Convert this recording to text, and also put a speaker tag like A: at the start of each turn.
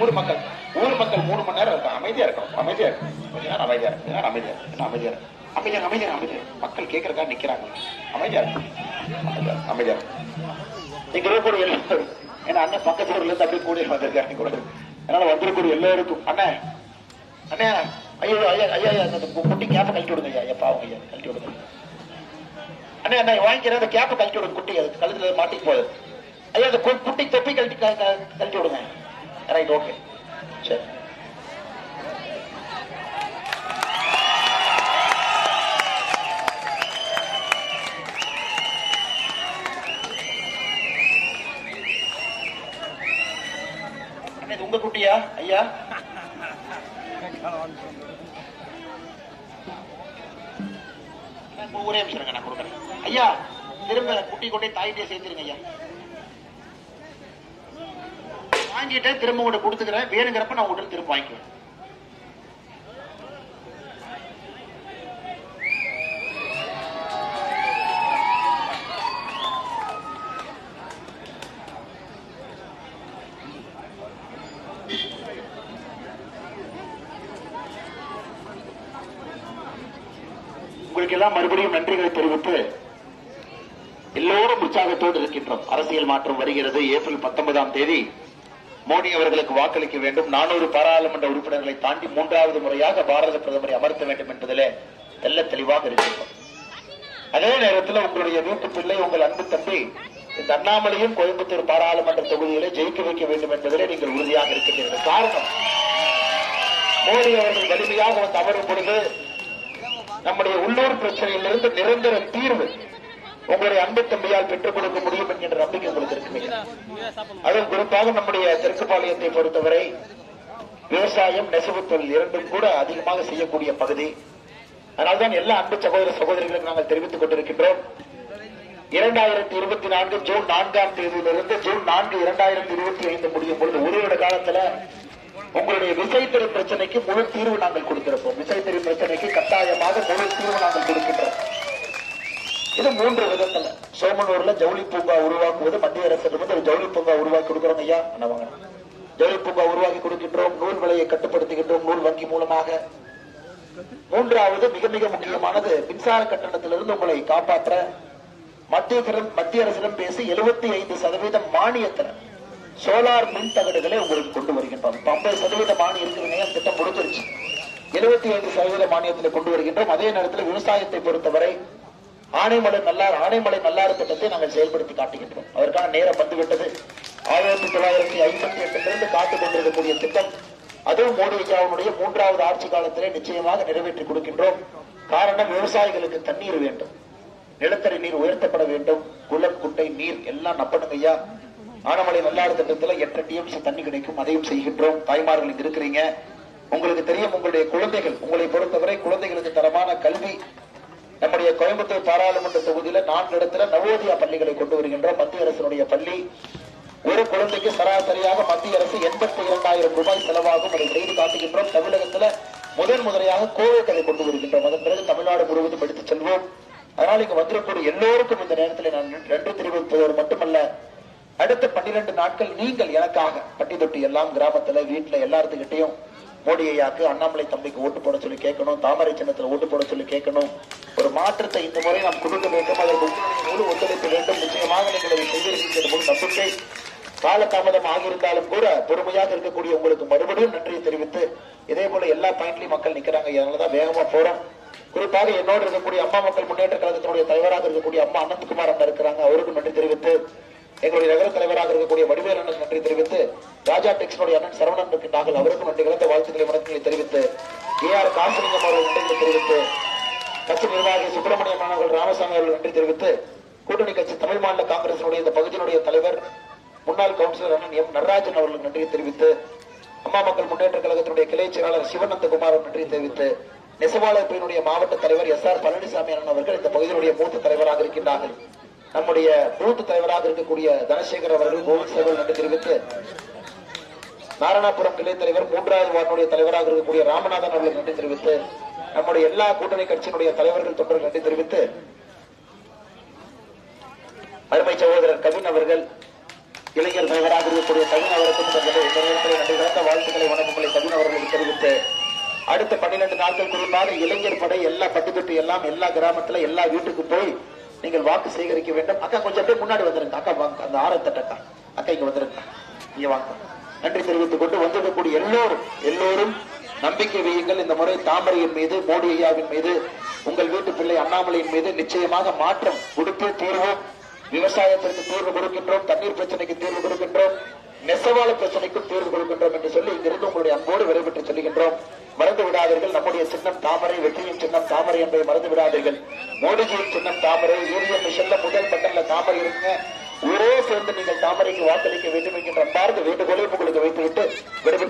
A: ஊர் மக்கள் ஊர் மக்கள் மூணு மணி நேரம் இருக்கும். அமைதியா இருக்கணும். அமைதியா இருக்கும் கொஞ்ச நேரம் அமைதியா இருக்கும் கொஞ்ச நேரம் அமைதியா இருக்கும் அமைதியா இருக்கும் அமைதியா அமைதியா அமைதியா மக்கள் கேட்கறதா நிக்கிறாங்க. அமைதியா இருக்கும் அமைதியா இருக்கும் இங்க இருக்கக்கூடிய எல்லாரும் ஏன்னா அண்ணன் பக்கத்து ஊர்ல இருந்து அப்படியே கூட வந்திருக்காரு. கூட அதனால வந்திருக்கூடிய எல்லாருக்கும் அண்ணன் அண்ணே ஐயோ ஐயா ஐயா ஐயா அந்த குட்டி கேப்பை கழட்டி விடுங்க ஐயா. ஐயா பாவம் ஐயா. கழட்டி விடுங்க. அண்ணே அண்ணே வாங்கிக்கிறேன். அந்த கேப்பை கழட்டி விடுங்க குட்டி. அது கழுத்துல மாட்டிக்கு போகுது ஐயா அந்த குட்டி தொப்பி கழட்டி க- கழட்டி விடுங்க. ரைட் ஓகே சரி உங்க குட்டியா? ஐயா? ஒரே நிமிஷம் நான் கொடுக்குறேன். ஐயா திரும்ப குட்டி கொண்டே தாயிட்டே சேர்த்துருங்க ஐயா. வாங்கிட்டேன் திரும்ப உங்கள்கிட்ட கொடுத்துக்கிறேன். வேணுங்கிறப்ப நான் உங்கள்கிட்ட திரும்ப வாங்கிக்குவேன் உங்களுக்கு எல்லாம் மறுபடியும் நன்றிகளை தெரிவித்து எல்லோரும் உற்சாகத்தோடு இருக்கின்றோம். அரசியல் மாற்றம் வருகிறது. ஏப்ரல் பத்தொன்பதாம் தேதி மோடி அவர்களுக்கு வாக்களிக்க வேண்டும். நானூறு பாராளுமன்ற உறுப்பினர்களை தாண்டி மூன்றாவது முறையாக பாரத பிரதமரை அமர்த்த வேண்டும் என்பதிலே தெல்ல தெளிவாக இருக்கிறோம் அதே நேரத்தில் உங்களுடைய வீட்டு பிள்ளை உங்கள் அன்பு தம்பி இந்த அண்ணாமலையும் கோயம்புத்தூர் பாராளுமன்ற தொகுதியிலே ஜெயிக்க வைக்க வேண்டும் என்பதிலே நீங்கள் உறுதியாக இருக்கின்றீர்கள். காரணம் மோடி அவர்கள் வலிமையாக வந்து அமரும் பொழுது நம்முடைய உள்ளூர் பிரச்சனையிலிருந்து நிரந்தர தீர்வு உங்களுடைய அன்பு தம்பியால் பெற்றுக் கொடுக்க முடியும் என்கின்ற நம்பிக்கை உங்களுக்கு இருக்குங்க அதுவும் குறிப்பாக நம்முடைய தெற்குப்பாளையத்தை பொறுத்தவரை விவசாயம் நெசவு தொழில் இரண்டும் கூட அதிகமாக செய்யக்கூடிய பகுதி. அதனால்தான் எல்லா அன்பு சகோதர சகோதரிகளுக்கும் நாங்கள் தெரிவித்துக் கொண்டிருக்கின்றோம். இரண்டாயிரத்தி இருபத்தி நான்கு ஜூன் நான்காம் தேதியிலிருந்து ஜூன் நான்கு இரண்டாயிரத்தி இருபத்தி ஐந்து முடியும் பொழுது ஒரு வருட காலத்துல உங்களுடைய விசைத்தறி பிரச்சனைக்கு முழு தீர்வு நாங்கள் கொடுத்திருப்போம். விசைத்தறி பிரச்சனைக்கு கட்டாயமாக முழு தீர்வு நாங்கள் கொடுக்கின்றோம். இது மூன்று விதத்துல சோமனூர்ல ஜவுளி பூங்கா உருவாக்குவது மத்திய அரசு ஒரு ஜவுளி பூங்கா உருவாக்கி கொடுக்கிறோம் ஐயா. வாங்க. ஜவுளி பூங்கா உருவாக்கி கொடுக்கின்றோம். நூல் விலையை கட்டுப்படுத்துகின்றோம். நூல் வங்கி மூலமாக. மூன்றாவது மிக மிக முக்கியமானது மின்சார கட்டணத்திலிருந்து உங்களை காப்பாற்ற மத்திய மத்திய அரசிடம் பேசி 75% ஐந்து சதவீதம் மானியத்தில் சோலார் மின் தகடுகளை உங்களுக்கு கொண்டு வருகின்றோம். இப்ப ஐம்பது சதவீத மானியம் இருக்குதுங்க. திட்டம் முடிஞ்சிருச்சு. 75% ஐந்து சதவீத மானியத்தில் கொண்டு வருகின்றோம். அதே நேரத்தில் விவசாயத்தை பொறுத்தவரை ஆனைமலை நல்லார் ஆனைமலை நல்லாறு திட்டத்தை நாங்கள் செயல்படுத்தி காட்டுகின்றோம். அதற்கான நேரம் வந்துவிட்டது. ஆயிரத்தி தொள்ளாயிரத்தி ஐம்பத்தி எட்டிலிருந்து காத்துக் கொண்டிருக்கக்கூடிய திட்டம் அதுவும் மோடி ஐயாவுடைய மூன்றாவது ஆட்சி காலத்திலே நிச்சயமாக நிறைவேற்றி கொடுக்கின்றோம். காரணம் விவசாயிகளுக்கு தண்ணீர் வேண்டும். நிலத்தடி நீர் உயர்த்தப்பட வேண்டும். குளம் குட்டை நீர் எல்லாம் நப்பணுங்க ஐயா. ஆனமலை நல்லாறு திட்டத்துல எட்டு டிஎம்சி தண்ணி கிடைக்கும் அதையும் செய்கின்றோம். தாய்மார்கள் இங்க இருக்கிறீங்க. உங்களுக்கு தெரியும் உங்களுடைய குழந்தைகள். உங்களை பொறுத்தவரை குழந்தைகளுக்கு தரமான கல்வி நம்முடைய கோயம்புத்தூர் பாராளுமன்ற தொகுதியில நான்கு இடத்துல நவோதயா பள்ளிகளை கொண்டு வருகின்ற மத்திய அரசினுடைய பள்ளி. ஒரு குழந்தைக்கு சராசரியாக மத்திய அரசு எண்பத்தி இரண்டாயிரம் ரூபாய் செலவாகும் அதை செய்து காட்டுகின்றோம். தமிழகத்துல முதன் முதலையாக கோவிட் அதை கொண்டு வருகின்றோம். அதன் பிறகு தமிழ்நாடு முழுவதும் எடுத்துச் செல்வோம். அதனால் இங்கு வந்திருக்கக்கூடிய எல்லோருக்கும் இந்த நேரத்தில் நான் நன்றி தெரிவிப்பதோடு மட்டுமல்ல அடுத்த பன்னிரண்டு நாட்கள் நீங்கள் எனக்காக பட்டி தொட்டி எல்லாம் கிராமத்துல வீட்டுல எல்லாத்துக்கிட்டையும் மோடி ஐயாக்கு அண்ணாமலை தம்பிக்கு ஓட்டு போட சொல்லி கேட்கணும் தாமரை சின்னத்துல ஓட்டு போட சொல்லி கேட்கணும். ஒரு மாற்றத்தை இந்த முறை நாம் கொடுக்க வேண்டும். அதற்கு முழு ஒத்துழைப்பு வேண்டும். நிச்சயமாக நீங்கள் அதை செய்திருக்கின்ற நம்பிக்கை. காலதாமதம் ஆகியிருந்தாலும் கூட பொறுமையாக இருக்கக்கூடிய உங்களுக்கு மறுபடியும் நன்றியை தெரிவித்து இதே போல எல்லா பாயிண்ட்லயும் மக்கள் நிக்கிறாங்க. அதனாலதான் வேகமா போறோம். குறிப்பாக என்னோடு இருக்கக்கூடிய அம்மா மக்கள் முன்னேற்ற கழகத்தினுடைய தலைவராக இருக்கக்கூடிய அம்மா அனந்த்குமார் அண்ணா இருக்கிறாங்க. அவருக்கும் நன்றி தெரிவித்து எங்களுடைய நகர தலைவராக இருக்கக்கூடிய வடிவேல் அண்ணன் நன்றி தெரிவித்து ராஜா டெக்ஸ்டோடைய அண்ணன் சரவணன் இருக்கின்றார்கள் அவருக்கும் நன்றி கலந்த வாழ்த்துக்களை வணக்கங்களை தெரிவித்து ஏ ஆர் காசிலிங்கம் அவர்கள் நன்றிகளை தெரிவித்து கட்சி நிர்வாகி சுப்பிரமணியம் மாணவர்கள் ராமசாமி அவர்கள் நன்றி தெரிவித்து கூட்டணி கட்சி தமிழ் மாநில காங்கிரசினுடைய இந்த பகுதியினுடைய தலைவர் முன்னாள் கவுன்சிலர் அண்ணன் எம் நடராஜன் அவர்கள் நன்றியை தெரிவித்து அம்மா மக்கள் முன்னேற்ற கழகத்தினுடைய கிளை செயலாளர் சிவனந்தகுமார் நன்றி தெரிவித்து நெசவாளர் மாவட்ட தலைவர் எஸ் ஆர் பழனிசாமி அண்ணன் அவர்கள் இந்த பகுதியினுடைய மூத்த தலைவராக இருக்கின்றார்கள். நம்முடைய பூத் தலைவராக இருக்கக்கூடிய தனசேகர் அவர்கள் கோவில் சேவல் நன்றி தெரிவித்து நாராயணபுரம் கிளை தலைவர் மூன்றாவது வார்டுடைய தலைவராக இருக்கக்கூடிய ராமநாதன் அவர்கள் நன்றி தெரிவித்து நம்முடைய எல்லா கூட்டணி கட்சியினுடைய தலைவர்கள் தொண்டர்கள் நன்றி தெரிவித்து அருமை சகோதரர் கவின் அவர்கள் இளைஞர் தலைவராக இருக்கக்கூடிய கவின் அவருக்கும் நன்றி கலந்த வாழ்த்துக்களை வணக்கங்களை கவின் அவர்களுக்கு தெரிவித்து அடுத்த பன்னிரண்டு நாட்கள் குறிப்பாக இளைஞர் படை எல்லா பட்டுக்கட்டு எல்லாம் எல்லா கிராமத்துல எல்லா வீட்டுக்கு போய் நீங்கள் வாக்கு சேகரிக்க வேண்டும். அக்கா கொஞ்சம் அப்படியே முன்னாடி வந்துருங்க. அக்கா வாங்க. அந்த ஆரத்தட்டக்கா அக்கா இங்க வந்துருங்க. இங்க வாங்க. நன்றி தெரிவித்துக் கொண்டு வந்திருக்கக்கூடிய எல்லோரும் எல்லோரும் நம்பிக்கை வையுங்கள். இந்த முறை தாமரையின் மீது மோடி ஐயாவின் மீது உங்கள் வீட்டு பிள்ளை அண்ணாமலையின் மீது நிச்சயமாக மாற்றம் உடுப்பு தீர்வோம் விவசாயத்திற்கு தீர்வு கொடுக்கின்றோம் தண்ணீர் பிரச்சனைக்கு தீர்வு கொடுக்கின்றோம். நெசவாள பிரச்சனைக்கு தீர்வு கொடுக்கின்றோம் என்று சொல்லி இங்கிருந்து உங்களுடைய அன்போடு விடைபெற்று சொல்லுகின்றோம். மறந்து விடாதீர்கள். நம்முடைய சின்னம் தாமரை வெற்றியின் சின்னம் தாமரை என்பதை மறந்து விடாதீர்கள். மோடிஜியின் சின்னம் தாமரை யூனியன் மிஷன்ல முதல் பட்டன்ல தாமரை இருக்குங்க. ஊரே சேர்ந்து நீங்கள் தாமரைக்கு வாக்களிக்க வேண்டும் என்கின்ற பார்த்து வேண்டுகோளை உங்களுக்கு வைத்துவிட்டு விடைபெற்று